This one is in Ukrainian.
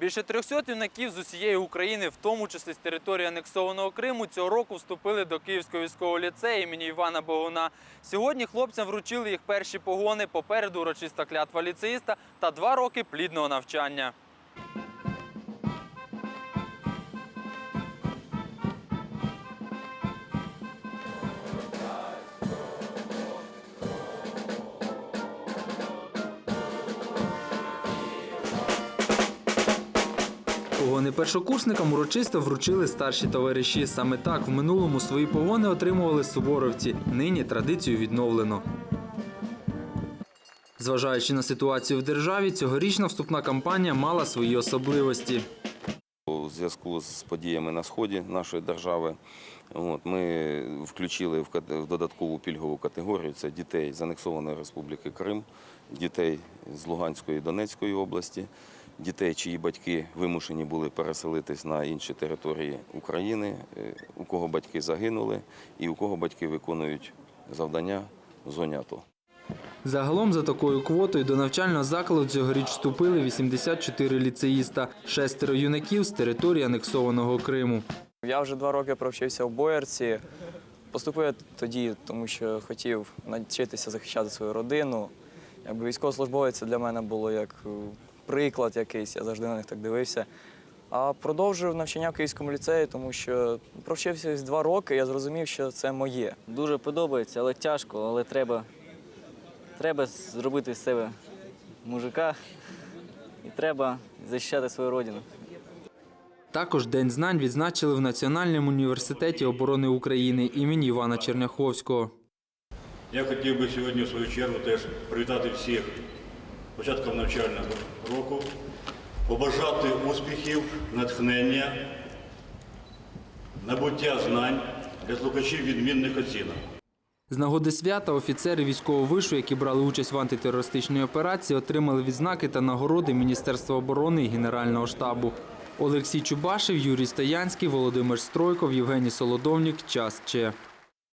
Більше 300 юнаків з усієї України, в тому числі з території анексованого Криму, цього року вступили до Київського військового ліцею імені Івана Богуна. Сьогодні хлопцям вручили їх перші погони, попереду урочиста клятва ліцеїста та два роки плідного навчання. Погони першокурсникам урочисто вручили старші товариші. Саме так в минулому свої погони отримували суворовці. Нині традицію відновлено. Зважаючи на ситуацію в державі, цьогорічна вступна кампанія мала свої особливості. У зв'язку з подіями на сході нашої держави ми включили в, в додаткову пільгову категорію це дітей з анексованої Республіки Крим, дітей з Луганської і Донецької області, дітей, чиї батьки вимушені були переселитись на інші території України, е, у кого батьки загинули і у кого батьки виконують завдання в зоні АТО. Загалом за такою квотою до навчального закладу цьогоріч вступили 84 ліцеїста, шестеро юнаків з території анексованого Криму. Я вже два роки провчився в Боярці. Поступив я тоді, тому що хотів навчитися захищати свою родину. Якби військовослужбовець це для мене було як е, приклад якийсь, я завжди на них так дивився. А продовжив навчання в Київському ліцеї, тому що провчився два роки, я зрозумів, що це моє. Дуже подобається, але тяжко, але треба, треба зробити з себе мужика і треба захищати свою родину. Також День знань відзначили в Національному університеті оборони України імені Івана Черняховського. Я хотів би сьогодні в свою чергу теж привітати всіх початком навчального року, побажати успіхів, натхнення, набуття знань для слухачів відмінних оцінок. З нагоди свята офіцери військового вишу, які брали участь в антитерористичній операції, отримали відзнаки та нагороди Міністерства оборони і Генерального штабу. Олексій Чубашев, Юрій Стоянський, Володимир Стройков, Євгеній Солодовнік. Час Че.